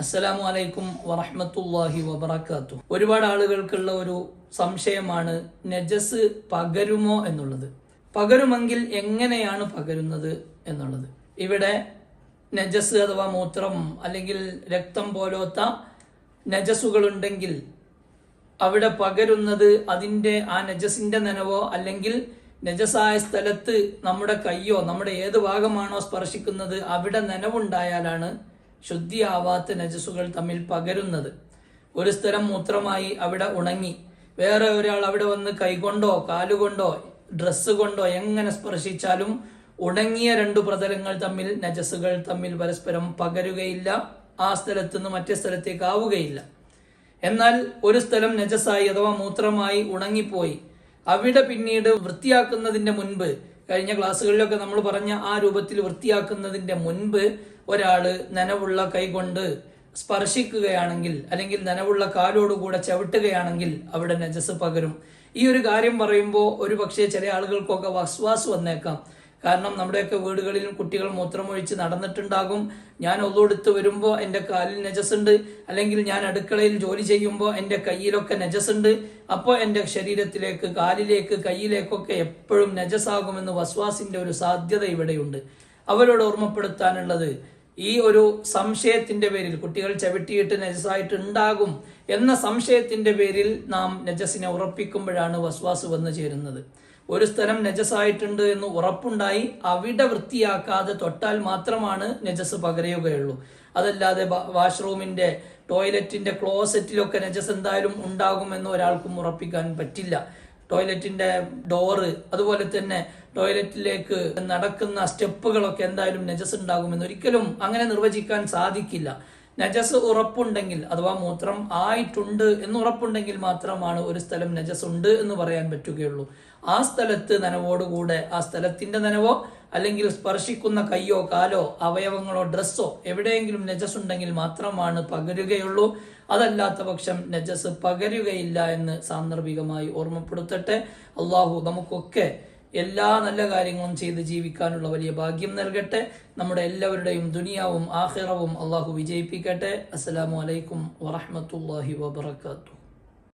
അസ്സലാമു അലൈക്കും വറഹമത്തല്ലാഹി വബറകാത്തു. ഒരുപാട് ആളുകൾക്കുള്ള ഒരു സംശയമാണ് നജസ് പകരുമോ എന്നുള്ളത്. പകരുമെങ്കിൽ എങ്ങനെയാണ് പകരുന്നത് എന്നുള്ളത്. ഇവിടെ നജസ് അഥവാ മൂത്രം അല്ലെങ്കിൽ രക്തം പോലോത്ത നജസ്സുകളുണ്ടെങ്കിൽ അവിടെ പകരുന്നത് അതിന്റെ ആ നജസിന്റെ നനവോ അല്ലെങ്കിൽ നജസായ സ്ഥലത്ത് നമ്മുടെ കയ്യോ നമ്മുടെ ഏത് ഭാഗമാണോ സ്പർശിക്കുന്നത് അവിടെ നനവുണ്ടായാലാണ് ശുദ്ധിയാവാത്ത നജസുകൾ തമ്മിൽ പകരുന്നത്. ഒരു സ്ഥലം മൂത്രമായി അവിടെ ഉണങ്ങി. വേറെ ഒരാൾ അവിടെ വന്ന് കൈകൊണ്ടോ കാലുകൊണ്ടോ ഡ്രസ്സ് കൊണ്ടോ എങ്ങനെ സ്പർശിച്ചാലും ഉണങ്ങിയ രണ്ടു പ്രതലങ്ങൾ തമ്മിൽ നജസുകൾ തമ്മിൽ പരസ്പരം പകരുകയില്ല. ആ സ്ഥലത്ത് നിന്ന് മറ്റേ സ്ഥലത്തേക്ക് ആവുകയില്ല. എന്നാൽ ഒരു സ്ഥലം നജസായി അഥവാ മൂത്രമായി ഉണങ്ങിപ്പോയി. അവിടെ പിന്നീട് വൃത്തിയാക്കുന്നതിന്റെ മുൻപ് കഴിഞ്ഞ ക്ലാസ്സുകളിലൊക്കെ നമ്മൾ പറഞ്ഞ ആ രൂപത്തിൽ വൃത്തിയാക്കുന്നതിന്റെ മുൻപ് ഒരാൾ നനവുള്ള കൈകൊണ്ട് സ്പർശിക്കുകയാണെങ്കിൽ അല്ലെങ്കിൽ നനവുള്ള കാലോടുകൂടെ ചവിട്ടുകയാണെങ്കിൽ അവിടെ നജസ് പകരും. ഈ ഒരു കാര്യം പറയുമ്പോൾ ഒരു പക്ഷേ ചില ആളുകൾക്കൊക്കെ വസ്വാസ് വന്നേക്കാം. കാരണം നമ്മുടെയൊക്കെ വീടുകളിലും കുട്ടികൾ മൂത്രമൊഴിച്ച് നടന്നിട്ടുണ്ടാകും. ഞാൻ ഒന്നുകൊടുത്ത് വരുമ്പോൾ എന്റെ കാലിൽ നജസുണ്ട് അല്ലെങ്കിൽ ഞാൻ അടുക്കളയിൽ ജോലി ചെയ്യുമ്പോൾ എന്റെ കയ്യിലൊക്കെ നജസുണ്ട് അപ്പോൾ എന്റെ ശരീരത്തിലേക്ക് കാലിലേക്ക് കയ്യിലേക്കൊക്കെ എപ്പോഴും നജസാകുമെന്ന് വസ്വാസിന്റെ ഒരു സാധ്യത ഇവിടെയുണ്ട്. അവരോട് ഓർമ്മപ്പെടുത്താനുള്ളത് ഈ ഒരു സംശയത്തിന്റെ പേരിൽ കുട്ടികൾ ചവിട്ടിയിട്ട് നജസായിട്ട് ഉണ്ടാകും എന്ന സംശയത്തിന്റെ പേരിൽ നാം നജസിനെ ഉറപ്പിക്കുമ്പോഴാണ് വസ്വാസ് വന്നു ചേരുന്നത്. ഒരു സ്ഥലം നജസായിട്ടുണ്ട് എന്ന് ഉറപ്പുണ്ടായി അവിടെ വൃത്തിയാക്കാതെ തൊട്ടാൽ മാത്രമാണ് നജസ് പകരുകയുള്ളൂ അതല്ലാതെ വാഷ്റൂമിന്റെ ടോയ്ലറ്റിന്റെ ക്ലോസറ്റിലൊക്കെ നജസ് എന്തായാലും ഉണ്ടാകുമെന്ന് ഒരാൾക്കും ഉറപ്പിക്കാൻ പറ്റില്ല. ടോയ്ലറ്റിന്റെ ഡോറ് അതുപോലെ തന്നെ ടോയ്ലറ്റിലേക്ക് നടക്കുന്ന സ്റ്റെപ്പുകളൊക്കെ എന്തായാലും നജസ് ഉണ്ടാകുമെന്ന് ഒരിക്കലും അങ്ങനെ നിർവചിക്കാൻ സാധിക്കില്ല. നജസ് ഉറപ്പുണ്ടെങ്കിൽ അഥവാ മൂത്രം ആയിട്ടുണ്ട് എന്ന് ഉറപ്പുണ്ടെങ്കിൽ മാത്രമാണ് ഒരു സ്ഥലം നജസ് ഉണ്ട് എന്ന് പറയാൻ പറ്റുകയുള്ളൂ. ആ സ്ഥലത്ത് നനവോടുകൂടെ ആ സ്ഥലത്തിന്റെ നനവോ അല്ലെങ്കിൽ സ്പർശിക്കുന്ന കയ്യോ കാലോ അവയവങ്ങളോ ഡ്രസ്സോ എവിടെയെങ്കിലും നജസ് ഉണ്ടെങ്കിൽ മാത്രമാണ് പകരുകയുള്ളൂ. അതല്ലാത്ത പക്ഷം നജസ് പകരുകയില്ല എന്ന് സാന്ദർഭികമായി ഓർമ്മപ്പെടുത്തട്ടെ. അള്ളാഹു നമുക്കൊക്കെ എല്ലാ നല്ല കാര്യങ്ങളും ചെയ്ത് ജീവിക്കാനുള്ള വലിയ ഭാഗ്യം നൽകട്ടെ. നമ്മുടെ എല്ലാവരുടെയും ദുനിയാവും ആഹിറവും അള്ളാഹു വിജയിപ്പിക്കട്ടെ. അസ്സലാമു അലൈക്കും വറഹ്മത്തുള്ളാഹി വബറകാതുഹു.